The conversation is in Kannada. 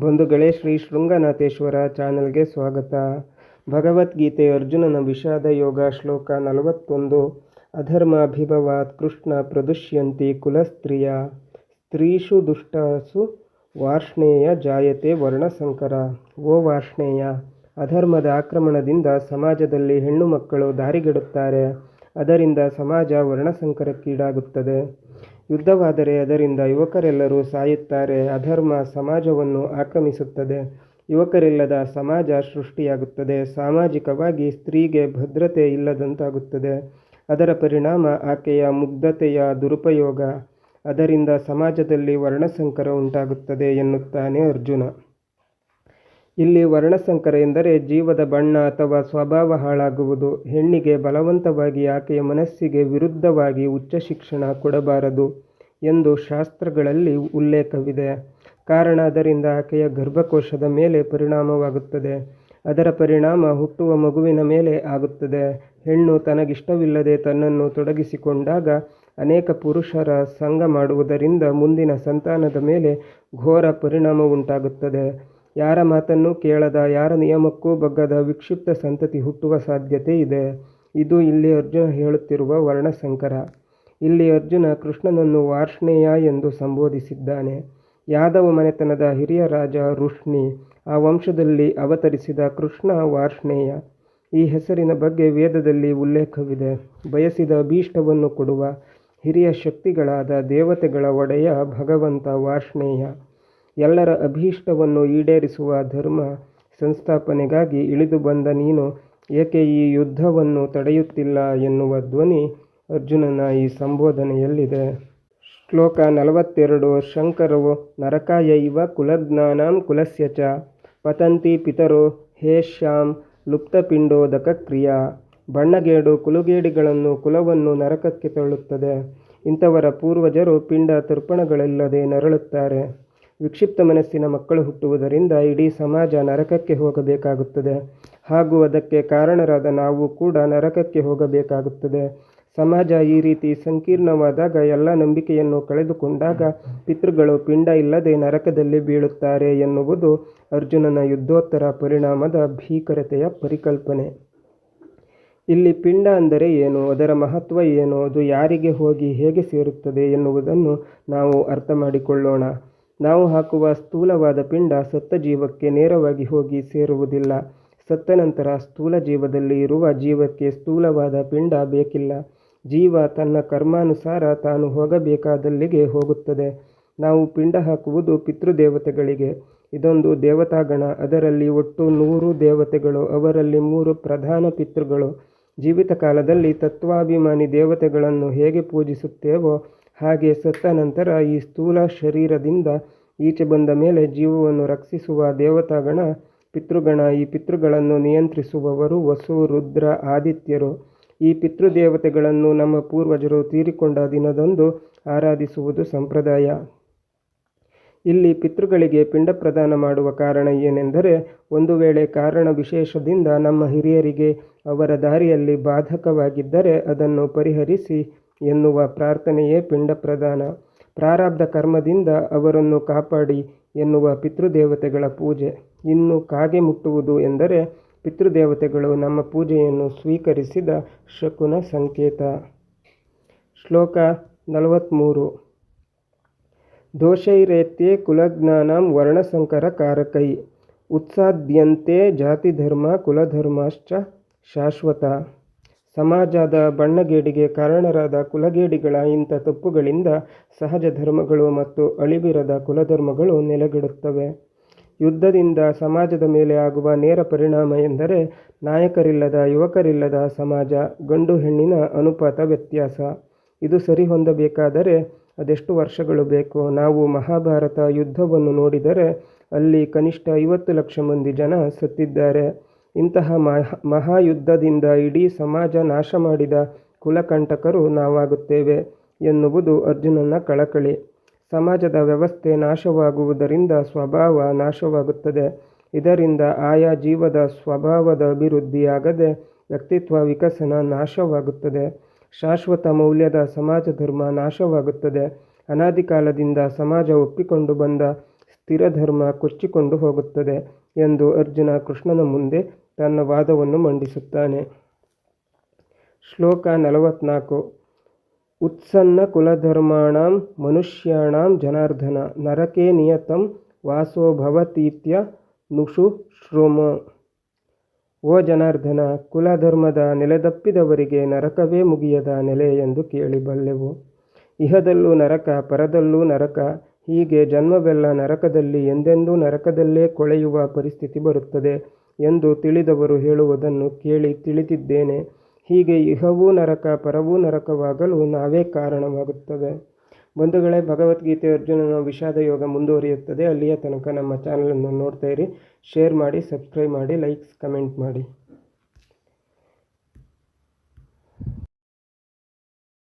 ಬಂಧುಗಳೇ, ಶ್ರೀ ಶೃಂಗನಾಥೇಶ್ವರ ಚಾನಲ್ಗೆ ಸ್ವಾಗತ. ಭಗವದ್ಗೀತೆ ಅರ್ಜುನನ ವಿಷಾದ ಯೋಗ ಶ್ಲೋಕ ನಲವತ್ತೊಂದು. ಅಧರ್ಮಾಭಿಭವಾತ್ ಕೃಷ್ಣ ಪ್ರದುಷ್ಯಂತಿ ಕುಲಸ್ತ್ರೀಯ. ಸ್ತ್ರೀಷು ದುಷ್ಟಸು ವಾರ್ಷ್ಣೇಯ ಜಾಯತೆ ವರ್ಣಸಂಕರ. ಓ ವಾರ್ಷ್ಣೇಯ, ಅಧರ್ಮದ ಆಕ್ರಮಣದಿಂದ ಸಮಾಜದಲ್ಲಿ ಹೆಣ್ಣು ಮಕ್ಕಳು ದಾರಿಗೆಡುತ್ತಾರೆ. ಅದರಿಂದ ಸಮಾಜ ವರ್ಣಸಂಕರಕ್ಕೀಡಾಗುತ್ತದೆ. ಯುದ್ಧವಾದರೆ ಅದರಿಂದ ಯುವಕರೆಲ್ಲರೂ ಸಾಯುತ್ತಾರೆ, ಅಧರ್ಮ ಸಮಾಜವನ್ನು ಆಕ್ರಮಿಸುತ್ತದೆ. ಯುವಕರಿಲ್ಲದ ಸಮಾಜ ಸೃಷ್ಟಿಯಾಗುತ್ತದೆ. ಸಾಮಾಜಿಕವಾಗಿ ಸ್ತ್ರೀಗೆ ಭದ್ರತೆ ಇಲ್ಲದಂತಾಗುತ್ತದೆ. ಅದರ ಪರಿಣಾಮ ಆಕೆಯ ಮುಗ್ಧತೆಯ ದುರುಪಯೋಗ. ಅದರಿಂದ ಸಮಾಜದಲ್ಲಿ ವರ್ಣಸಂಕರ ಉಂಟಾಗುತ್ತದೆ ಎನ್ನುತ್ತಾನೆ ಅರ್ಜುನ. ಇಲ್ಲಿ ವರ್ಣಸಂಕರ ಎಂದರೆ ಜೀವದ ಬಣ್ಣ ಅಥವಾ ಸ್ವಭಾವ ಹಾಳಾಗುವುದು. ಹೆಣ್ಣಿಗೆ ಬಲವಂತವಾಗಿ ಆಕೆಯ ಮನಸ್ಸಿಗೆ ವಿರುದ್ಧವಾಗಿ ಉಚ್ಚ ಶಿಕ್ಷಣ ಕೊಡಬಾರದು ಎಂದು ಶಾಸ್ತ್ರಗಳಲ್ಲಿ ಉಲ್ಲೇಖವಿದೆ. ಕಾರಣ ಅದರಿಂದ ಆಕೆಯ ಗರ್ಭಕೋಶದ ಮೇಲೆ ಪರಿಣಾಮವಾಗುತ್ತದೆ. ಅದರ ಪರಿಣಾಮ ಹುಟ್ಟುವ ಮಗುವಿನ ಮೇಲೆ ಆಗುತ್ತದೆ. ಹೆಣ್ಣು ತನಗಿಷ್ಟವಿಲ್ಲದೆ ತನ್ನನ್ನು ತೊಡಗಿಸಿಕೊಂಡಾಗ ಅನೇಕ ಪುರುಷರ ಸಂಘ ಮಾಡುವುದರಿಂದ ಮುಂದಿನ ಸಂತಾನದ ಮೇಲೆ ಘೋರ ಪರಿಣಾಮ ಉಂಟಾಗುತ್ತದೆ ಯಾರ ಮಾತನ್ನೂ ಕೇಳದ, ಯಾರ ನಿಯಮಕ್ಕೂ ಬಗ್ಗದ ವಿಕ್ಷಿಪ್ತ ಸಂತತಿ ಹುಟ್ಟುವ ಸಾಧ್ಯತೆ ಇದೆ. ಇದು ಇಲ್ಲಿ ಅರ್ಜುನ ಹೇಳುತ್ತಿರುವ ವರ್ಣಸಂಕರ. ಇಲ್ಲಿ ಅರ್ಜುನ ಕೃಷ್ಣನನ್ನು ವಾರ್ಷ್ಣೇಯ ಎಂದು ಸಂಬೋಧಿಸಿದ್ದಾನೆ. ಯಾದವ ಮನೆತನದ ಹಿರಿಯ ರಾಜ ಋಷ್ಣಿ ಆ ವಂಶದಲ್ಲಿ ಅವತರಿಸಿದ ಕೃಷ್ಣ ವಾರ್ಷ್ಣೇಯ. ಈ ಹೆಸರಿನ ಬಗ್ಗೆ ವೇದದಲ್ಲಿ ಉಲ್ಲೇಖವಿದೆ. ಬಯಸಿದ ಅಭೀಷ್ಟವನ್ನು ಕೊಡುವ ಹಿರಿಯ ಶಕ್ತಿಗಳಾದ ದೇವತೆಗಳ ಒಡೆಯ ಭಗವಂತ ವಾರ್ಷ್ಣೇಯ. ಎಲ್ಲರ ಅಭೀಷ್ಟವನ್ನು ಈಡೇರಿಸುವ ಧರ್ಮ ಸಂಸ್ಥಾಪನೆಗಾಗಿ ಇಳಿದು ಬಂದ ನೀನು ಏಕೆ ಈ ಯುದ್ಧವನ್ನು ತಡೆಯುತ್ತಿಲ್ಲ ಎನ್ನುವ ಧ್ವನಿ ಅರ್ಜುನನ ಈ ಸಂಬೋಧನೆಯಲ್ಲಿದೆ. ಶ್ಲೋಕ ನಲವತ್ತೆರಡು, ಶಂಕರವು ನರಕಾಯೈವ ಕುಲಜ್ಞಾನಾಂ ಕುಲಸ್ಯ ಚ, ಪತಂತಿ ಪಿತರೋ ಹೇ ಲುಪ್ತಪಿಂಡೋದಕ ಕ್ರಿಯಾ ಬಣ್ಣಗೇಡು ಕುಲುಗೇಡಿಗಳನ್ನು ಕುಲವನ್ನು ನರಕಕ್ಕೆ ತಳ್ಳುತ್ತದೆ, ಇಂಥವರ ಪೂರ್ವಜರು ಪಿಂಡ ತರ್ಪಣಗಳಿಲ್ಲದೆ ನರಳುತ್ತಾರೆ. ವಿಕ್ಷಿಪ್ತ ಮನಸ್ಸಿನ ಮಕ್ಕಳು ಹುಟ್ಟುವುದರಿಂದ ಇಡೀ ಸಮಾಜ ನರಕಕ್ಕೆ ಹೋಗಬೇಕಾಗುತ್ತದೆ. ಹಾಗೂ ಅದಕ್ಕೆ ಕಾರಣರಾದ ನಾವು ಕೂಡ ನರಕಕ್ಕೆ ಹೋಗಬೇಕಾಗುತ್ತದೆ. ಸಮಾಜ ಈ ರೀತಿ ಸಂಕೀರ್ಣವಾದಾಗ ಎಲ್ಲ ನಂಬಿಕೆಯನ್ನು ಕಳೆದುಕೊಂಡಾಗ ಪಿತೃಗಳು ಪಿಂಡ ಇಲ್ಲದೆ ನರಕದಲ್ಲಿ ಬೀಳುತ್ತಾರೆ ಎನ್ನುವುದು ಅರ್ಜುನನ ಯುದ್ಧೋತ್ತರ ಪರಿಣಾಮದ ಭೀಕರತೆಯ ಪರಿಕಲ್ಪನೆ. ಇಲ್ಲಿ ಪಿಂಡ ಅಂದರೆ ಏನು, ಅದರ ಮಹತ್ವ ಏನು, ಅದು ಯಾರಿಗೆ ಹೋಗಿ ಹೇಗೆ ಸೇರುತ್ತದೆ ಎನ್ನುವುದನ್ನು ನಾವು ಅರ್ಥ ಮಾಡಿಕೊಳ್ಳೋಣ. ನಾವು ಹಾಕುವ ಸ್ಥೂಲವಾದ ಪಿಂಡ ಸತ್ತ ಜೀವಕ್ಕೆ ನೇರವಾಗಿ ಹೋಗಿ ಸೇರುವುದಿಲ್ಲ. ಸತ್ತ ನಂತರ ಸ್ಥೂಲ ಜೀವದಲ್ಲಿ ಇರುವ ಜೀವಕ್ಕೆ ಸ್ಥೂಲವಾದ ಪಿಂಡ ಬೇಕಿಲ್ಲ. ಜೀವ ತನ್ನ ಕರ್ಮಾನುಸಾರ ತಾನು ಹೋಗಬೇಕಾದಲ್ಲಿಗೆ ಹೋಗುತ್ತದೆ. ನಾವು ಪಿಂಡ ಹಾಕುವುದು ಪಿತೃದೇವತೆಗಳಿಗೆ. ಇದೊಂದು ದೇವತಾಗಣ. ಅದರಲ್ಲಿ ಒಟ್ಟು ನೂರು ದೇವತೆಗಳು, ಅವರಲ್ಲಿ ಮೂರು ಪ್ರಧಾನ ಪಿತೃಗಳು. ಜೀವಿತ ಕಾಲದಲ್ಲಿ ತತ್ವಾಭಿಮಾನಿ ದೇವತೆಗಳನ್ನು ಹೇಗೆ ಪೂಜಿಸುತ್ತೇವೋ ಹಾಗೆ ಸತ್ತ ನಂತರ ಈ ಸ್ಥೂಲ ಶರೀರದಿಂದ ಈಚೆ ಬಂದ ಮೇಲೆ ಜೀವವನ್ನು ರಕ್ಷಿಸುವ ದೇವತಾಗಣ, ಪಿತೃಗಣ, ಈ ಪಿತೃಗಳನ್ನು ನಿಯಂತ್ರಿಸುವವರು ವಸು, ರುದ್ರ, ಆದಿತ್ಯರು. ಈ ಪಿತೃದೇವತೆಗಳನ್ನು ನಮ್ಮ ಪೂರ್ವಜರು ತೀರಿಕೊಂಡ ದಿನದಂದು ಆರಾಧಿಸುವುದು ಸಂಪ್ರದಾಯ. ಇಲ್ಲಿ ಪಿತೃಗಳಿಗೆ ಪಿಂಡ ಪ್ರದಾನ ಮಾಡುವ ಕಾರಣ ಏನೆಂದರೆ, ಒಂದು ವೇಳೆ ಕಾರಣ ವಿಶೇಷದಿಂದ ನಮ್ಮ ಹಿರಿಯರಿಗೆ ಅವರ ದಾರಿಯಲ್ಲಿ ಬಾಧಕವಾಗಿದ್ದರೆ ಅದನ್ನು ಪರಿಹರಿಸಿ ಎನ್ನುವ ಪ್ರಾರ್ಥನೆಯೇ ಪಿಂಡ ಪ್ರದಾನ ಪ್ರಾರಬ್ಧ ಕರ್ಮದಿಂದ ಅವರನ್ನು ಕಾಪಾಡಿ ಎನ್ನುವ ಪಿತೃದೇವತೆಗಳ ಪೂಜೆ. ಇನ್ನು ಕಾಗೆ ಮುಟ್ಟುವುದು ಎಂದರೆ ಪಿತೃದೇವತೆಗಳು ನಮ್ಮ ಪೂಜೆಯನ್ನು ಸ್ವೀಕರಿಸಿದ ಶಕುನ ಸಂಕೇತ. ಶ್ಲೋಕ ನಲವತ್ತ್ಮೂರು ದೋಷೈರೇತ್ಯೆ ಕುಲಜ್ಞಾನಂ ವರ್ಣಸಂಕರ ಕಾರಕೈ. ಉತ್ಸಾದ್ಯಂತೆ ಜಾತಿಧರ್ಮ ಕುಲಧರ್ಮಶ್ಚ ಶಾಶ್ವತ. ಸಮಾಜದ ಬಣ್ಣಗೇಡಿಗೆ ಕಾರಣರಾದ ಕುಲಗೇಡಿಗಳ ಇಂಥ ತಪ್ಪುಗಳಿಂದ ಸಹಜ ಧರ್ಮಗಳು ಮತ್ತು ಅಳಿವಿರದ ಕುಲಧರ್ಮಗಳು ನೆಲೆಗೆಡುತ್ತವೆ. ಯುದ್ಧದಿಂದ ಸಮಾಜದ ಮೇಲೆ ಆಗುವ ನೇರ ಪರಿಣಾಮ ಎಂದರೆ ನಾಯಕರಿಲ್ಲದ ಯುವಕರಿಲ್ಲದ ಸಮಾಜ, ಗಂಡು ಹೆಣ್ಣಿನ ಅನುಪಾತ ವ್ಯತ್ಯಾಸ. ಇದು ಸರಿಹೊಂದಬೇಕಾದರೆ ಅದೆಷ್ಟು ವರ್ಷಗಳು ಬೇಕು? ನಾವು ಮಹಾಭಾರತ ಯುದ್ಧವನ್ನು ನೋಡಿದರೆ ಅಲ್ಲಿ ಕನಿಷ್ಠ ಐವತ್ತು ಲಕ್ಷ ಮಂದಿ ಜನ ಸತ್ತಿದ್ದಾರೆ. ಇಂತಹ ಮಹಾ, ಮಹಾಯುದ್ಧದಿಂದ ಇಡೀ ಸಮಾಜ ನಾಶ ಮಾಡಿದ ಕುಲಕಂಟಕರು ನಾವಾಗುತ್ತೇವೆ ಎನ್ನುವುದು ಅರ್ಜುನನ ಕಳಕಳಿ. ಸಮಾಜದ ವ್ಯವಸ್ಥೆ ನಾಶವಾಗುವುದರಿಂದ ಸ್ವಭಾವ ನಾಶವಾಗುತ್ತದೆ. ಇದರಿಂದ ಆಯಾ ಜೀವದ ಸ್ವಭಾವದ ಅಭಿವೃದ್ಧಿಯಾಗದೆ ವ್ಯಕ್ತಿತ್ವ ವಿಕಸನ ನಾಶವಾಗುತ್ತದೆ. ಶಾಶ್ವತ ಮೌಲ್ಯದ ಸಮಾಜ ಧರ್ಮ ನಾಶವಾಗುತ್ತದೆ. ಅನಾದಿ ಕಾಲದಿಂದ ಸಮಾಜ ಒಪ್ಪಿಕೊಂಡು ಬಂದ ಸ್ಥಿರಧರ್ಮ ಕೊಚ್ಚಿಕೊಂಡು ಹೋಗುತ್ತದೆ ಎಂದು ಅರ್ಜುನ ಕೃಷ್ಣನ ಮುಂದೆ ತನ್ನ ವಾದವನ್ನು ಮಂಡಿಸುತ್ತಾನೆ. ಶ್ಲೋಕ ನಲವತ್ನಾಲ್ಕು. ಉತ್ಸನ್ನ ಕುಲಧರ್ಮಾಣಂ ಮನುಷ್ಯಾಣಂ ಜನಾರ್ದನ ನರಕೆ ನಿಯತಂ ವಾಸೋಭವತೀತ್ಯ ನುಷು ಶ್ರೋಮ. ಓ ಜನಾರ್ದನ, ಕುಲಧರ್ಮದ ನೆಲೆದಪ್ಪಿದವರಿಗೆ ನರಕವೇ ಮುಗಿಯದ ನೆಲೆ ಎಂದು ಕೇಳಿಬಲ್ಲೆವು. ಇಹದಲ್ಲೂ ನರಕ, ಪರದಲ್ಲೂ ನರಕ ಹೀಗೆ ಜನ್ಮವೆಲ್ಲ ನರಕದಲ್ಲಿ ಎಂದೆಂದೂ ನರಕದಲ್ಲೇ ಕೊಳೆಯುವ ಪರಿಸ್ಥಿತಿ ಬರುತ್ತದೆ ಎಂದು ತಿಳಿದವರು ಹೇಳುವುದನ್ನು ಕೇಳಿ ತಿಳಿದಿದ್ದೇನೆ. ಹೀಗೆ ಇಹವೂ ನರಕ ಪರವೂ ನರಕವಾಗಲು ನಾವೇ ಕಾರಣವಾಗುತ್ತವೆ. ಬಂಧುಗಳೇ, ಭಗವದ್ಗೀತೆ ಅರ್ಜುನನ ವಿಷಾದ ಯೋಗ ಮುಂದುವರಿಯುತ್ತದೆ. ಅಲ್ಲಿಯ ತನಕ ನಮ್ಮ ಚಾನಲನ್ನು ನೋಡ್ತಾ ಇರಿ. ಶೇರ್ ಮಾಡಿ, ಸಬ್ಸ್ಕ್ರೈಬ್ ಮಾಡಿ, ಲೈಕ್ಸ್, ಕಮೆಂಟ್ ಮಾಡಿ.